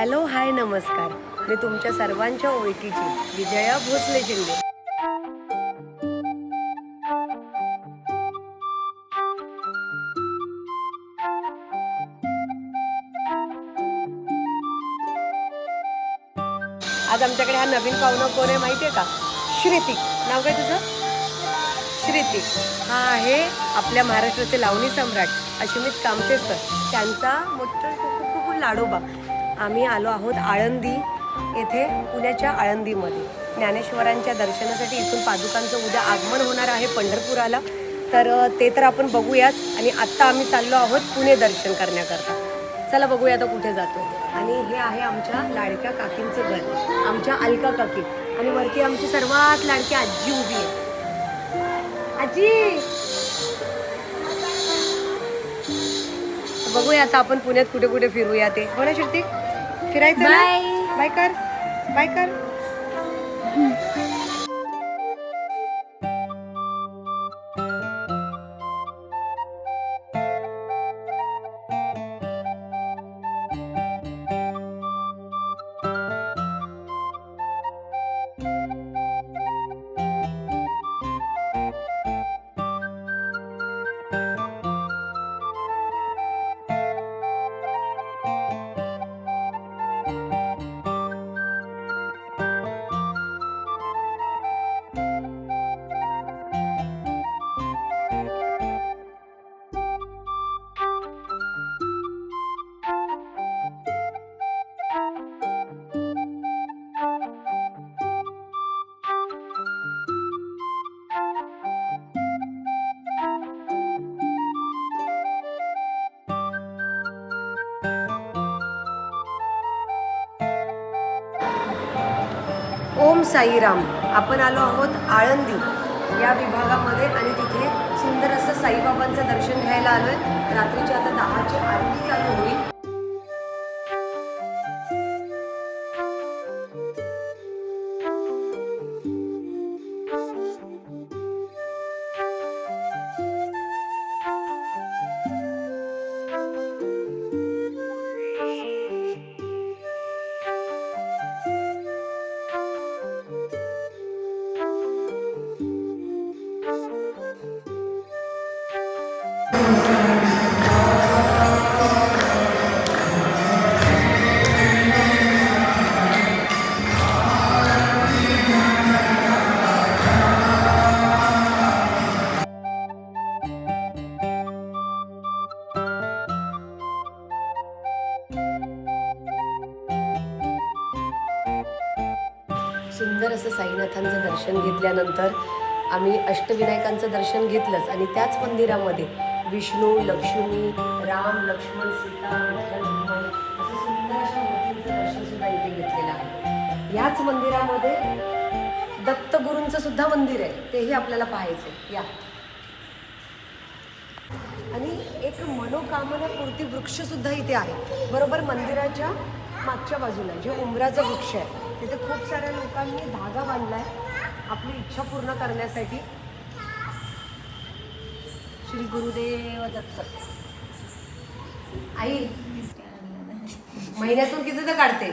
Hello hi नमस्कार. मी तुमच्या सर्वांच्या ओळखीची विजया भोसले शिंदे. आज आमच्याकडे हा नवीन पाहुणा कोण आहे माहिती आहे का? श्रीतिक. नाव काय तुझं? श्रीतिक. हा आहे आपल्या महाराष्ट्राचे लावणी सम्राट अश्वित कामते सर त्यांचा मोठा खूप खूप लाडोबा. आम्ही आलो आहोत आळंदी येथे पुण्याच्या आळंदीमध्ये. ज्ञानेश्वरांच्या दर्शनासाठी इथून पादुकांचं उद्या आगमन होणार आहे पंढरपुराला. तर ते तर आपण बघूयाच. आणि आत्ता आम्ही चाललो आहोत पुणे दर्शन करण्याकरता. चला बघूया आता कुठे जातो. आणि हे आहे आमच्या लाडक्या काकींचं घर. आमच्या अलका काकी. आणि वरती आमची सर्वात लाडकी आजी उभी आहे. आजी! बघूया आता आपण पुण्यात कुठे कुठे फिरूया ते. हो ना श्रुती? फिरायचं ना? बाय कर. बाय कर. ओम साईराम आपण आलो आहोत आळंदी या विभागामध्ये आणि तिथे सुंदर असं साईबाबांचं दर्शन घ्यायला आलोय. रात्रीची आता दहाची आरती चालू होईल. सुंदर असं साईनाथांचं दर्शन घेतल्यानंतर आम्ही अष्टविनायकांचं दर्शन घेतलंच आणि त्याच मंदिरामध्ये विष्णू लक्ष्मी राम लक्ष्मण सीता विठ्ठल रखुमाई असं सुंदर अशा मूर्तींचं दर्शन सुद्धा इथे घेतलेलं आहे. याच मंदिरामध्ये दत्तगुरूंचं सुद्धा मंदिर आहे. तेही आपल्याला पाहायचं या. आणि एक मनोकामना पूर्ती वृक्षसुद्धा इथे आहे. बरोबर मंदिराच्या मागच्या बाजूला जे उमराचं वृक्ष आहे. तिथे खूप साऱ्या लोकांनी धागा बांधला आहे आपली इच्छा पूर्ण करण्यासाठी श्री गुरुदेव दत्त. आई महिन्यातून किती तर काढते?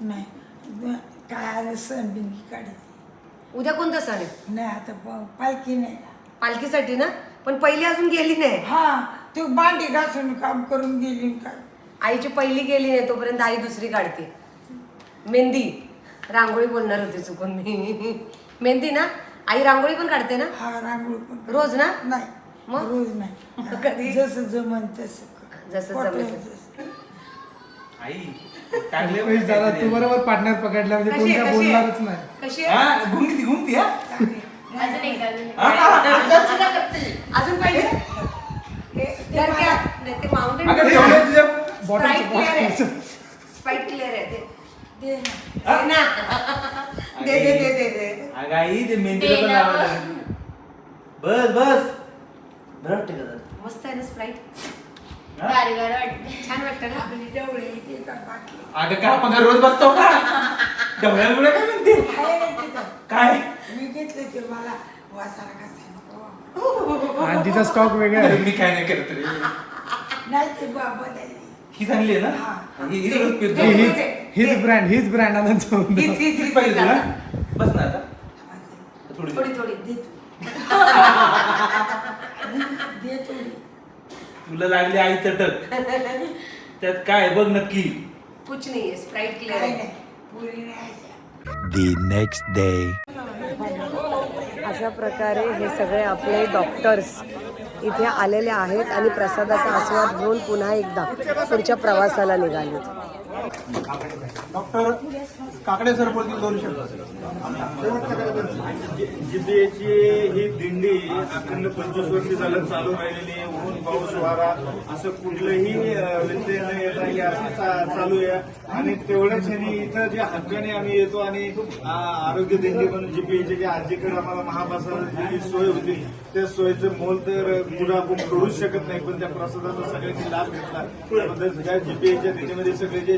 नाही ब- काय आलं सण बिंगी काढते. उद्या कोणता सण आहे? नाही आता प- पालखी नाही. पालखीसाठी ना? पण पहिली अजून गेली नाही. हा तू भांडी घासून काम करून गेली काय आईची पहिली गेली नाही तोपर्यंत आई दुसरी काढते. मेहंदी. रांगोळी बोलणार होते चुकून मी. मेहंदी ना? आई रांगोळी पण काढते ना? हा रांगोळी पण रोज ना? नाही. मग? रोज नाही. कधी? जसं जमन तसं. जसं जमेल. आई पैसे झाला तू बरोबर पार्टनर पकडला म्हणजे कोण काय बोलणारच नाही. कशी आहे? हा घुमती घुमती हा. अजून पाहिजे? तर क्या? नाही, ते माउंटेन अगं तेवढं तुझ्या बॉटल स्प्राईट क्लिअर आहे. ते दे. ना. दे ना. दे दे दे दे दे. अगं आई ते मेहंदीला पण लागली. बस बस. बरं वाटतं का जरा? मस्त आहे ना स्प्राईट हा? छान वाटतं ना? आपली डवळी अगं का आपण रोज बसतो का? डोळ्यामुळे काय म्हणते? आहे ना तिथं. काय? मी घेतलं ते मला. वासाला कसं नको. आणि तिचा स्टॉक वेगळा आहे. मी काय नाही करत रे नाही ते बा बदलली ही चांगली आहे ना? हा. ही ही रोज पितो. ही- हे- हे- हीच ब्रँड हीच ब्रँड आनंद सौंदर्य. हीच- हीच- हीच पाहिजे तुला आता. बस ना आता. थोडी थोडी थोडी. दे तू. दे थोडी. तुला लागली आई चटक. त्यात काय बघ नक्की. कुछ नाही स्प्राईट क्लिअर काय आहे. नाही पुरी नाही आयच्या. The next day. अशा प्रकारे हे सगळे आपले डॉक्टर्स इथे आलेले आहेत आणि प्रसादाचा आस्वाद घेऊन पुन्हा एकदा पुढच्या प्रवासाला निघाले डॉक्टर काकडे सर बोलतील दोन शब्द. जिद्दीची ही दिंडी अखंड पंचवीस वर्ष झालं चालू राहिलेली ऊन पाऊस वारा असं कुठलंही व्यत्यय न येता ही अशी चालू आहे. आणि तेवढ्याच ह्यानी इथं जे हक्काने आम्ही येतो आणि आरोग्य दिंडी म्हणून जीपीएचे जे आजीकडे आम्हाला महाप्रसादाची जी सोय होती त्या सोयीचं मोल तर पुढं आपण करूच शकत नाही. पण त्या प्रसादाचा सगळ्यांनी लाभ घेतला. त्याबद्दल सगळ्या जीपीएच्या दिंडीमध्ये सगळे जे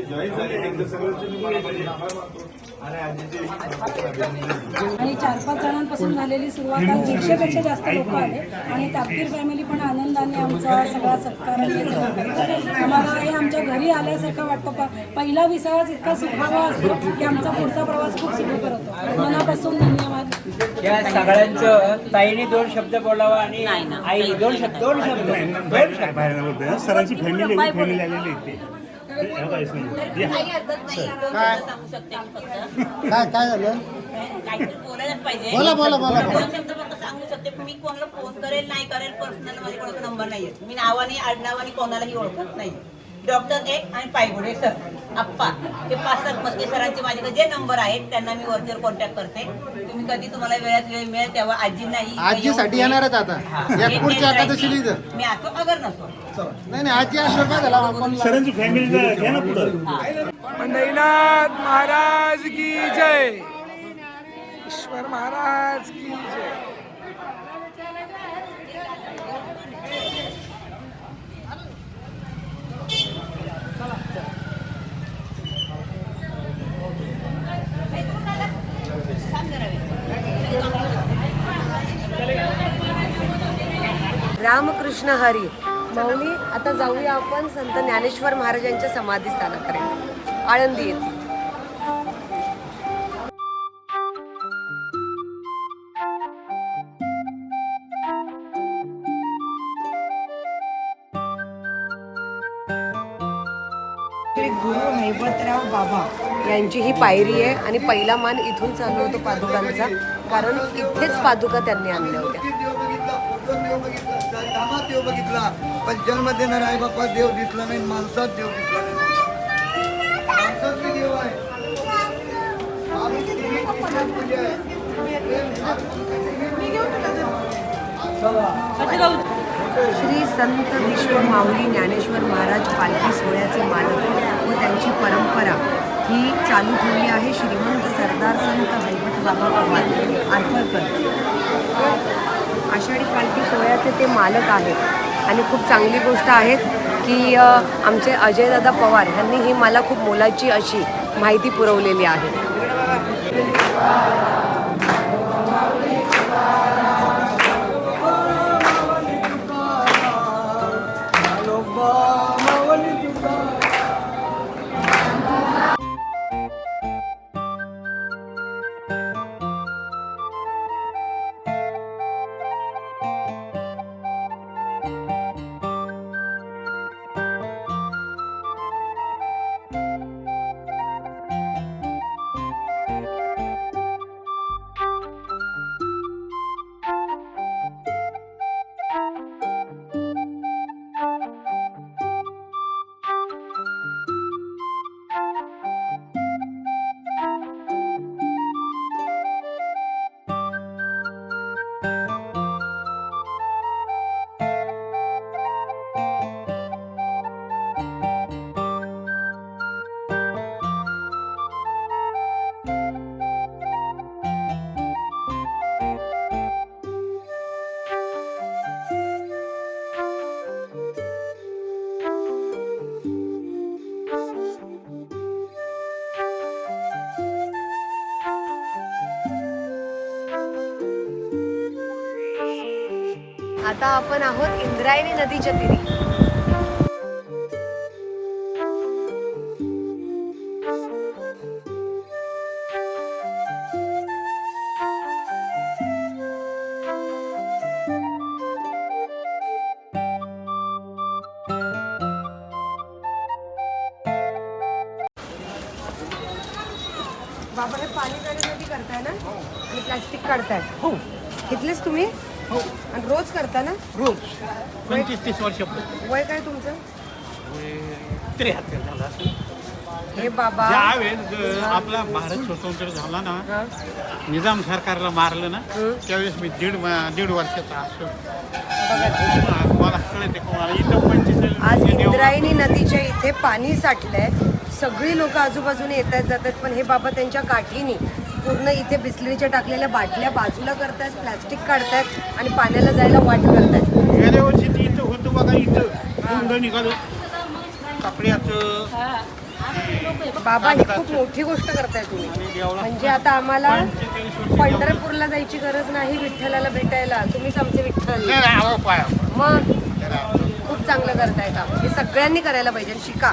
आणि चार पाच जणांपासून झालेली सुरुवात आज दीडशेपेक्षा जास्त लोक आले आणि तापकीर फॅमिली पण आनंदाने आमचा सगळा सत्कार हे करते. आम्हाला हे आमच्या घरी आल्यासारखं वाटतं प- पहिला विसावाच इतका सुखावा असतो की आमचा पुढचा प्रवास खूप सुखकर होतो. मनापासून धन्यवाद. या सगळ्यांचं ताईने दोन शब्द बोलावा आणि आई दोन शब्द दोन शब्द. दोन शब्द. सरांची फॅमिली फॅमिली आलेली इथे काय? काय झालं? काहीतरी बोलायलाच पाहिजे. बोला, बोला, बोला, सांगू शकते. मी कोणाला फोन करेल नाही करेल पर्सनल माझ्याकडे नंबर नाहीये. मी नावाने आडनावाने कोणालाही ओळखत नाही. डॉक्टर एक आणि पायगुडे सर आप्पा हे पाच सात मस्के सरांचे माझ्याकडे जे नंबर आहेत त्यांना मी वरतीवर कॉन्टॅक्ट करते. तुम्ही कधी तुम्हाला वेळात वेळ मिळेल तेव्हा आजींनाही इथं आजीसाठी येऊन- येणार आहेत आता. या पुढच्या. मी असो अगर नसो. नाही नाही आजी आशीर्वाद झाला आपण सरांची फॅमिली घ्या ना पुढं. पंढरीनाथ महाराज की जय. ईश्वर महाराज की जय. कृष्ण हरी माऊली आता जाऊया आपण संत ज्ञानेश्वर महाराजांच्या समाधीस्थानाकडे. आळंदी येथे गुरु हैबतराव बाबा यांची ही पायरी आहे आणि पहिला मान इथून चालू होतो पादुकांचा. कारण इथेच पादुका त्यांनी आणल्या होत्या. देव बघितला कामात देव बघितला. पण जन्म देणारा आई बापा देव दिसला नाही माणसात देव दिसला नाही. माणसात देव आहे. श्री संत विश्व माऊली ज्ञानेश्वर महाराज पालखी सोहळ्याचे मालक व त्यांची परंपरा ही चालू ठेवली आहे. श्रीमंत सरदार संत हैबत बाबा पवार आरफळकर. आषाढी पालखी सोहळ्याचे ते मालक आहेत. आणि खूप चांगली गोष्ट आहे की आमचे अजयदादा पवार यांनी ही मला खूप मोलाची अशी माहिती पुरवलेली आहे. आता आपण आहोत इंद्रायणी नदीच्या तिरी. बाबा हे पाणी करताय ना? आणि प्लास्टिक काढताय. हो. घेतलेच तुम्ही? हो. आणि रोज करता ना? रोज. पंचवीस तीस वर्ष वय काय तुमचं? त्र्याहत्तर झाला हे बाबा. आपला भारत स्वतंत्र झाला ना हा. निजाम सरकारला मारलं ना त्यावेळेस मी दीड दीड वर्षाचा असतो. बघा. मला कळते कोणाला इथं पंचवीस आज इंद्रायणी नदीच्या इथे पाणी साठलंय. सगळी लोक आजूबाजूने येतात जातात पण हे बाबा त्यांच्या काठीनी. पूर्ण इथे बिस्लरीच्या टाकलेल्या बाटल्या बाजूला करतायत प्लास्टिक काढतायत आणि पाण्याला जायला वाट करतायत. गेल्या वर्षी ती इथं होतं बघा इथं. गुंड निघालो. कपड्याचं बाबा ही खूप मोठी गोष्ट करताय तुम्ही. म्हणजे आता आम्हाला पंढरपूरला जायची गरज नाही विठ्ठलाला भेटायला. तुम्हीच आमचे विठ्ठल. मग खूप चांगलं करताय काम. हे सगळ्यांनी करायला पाहिजे शिका.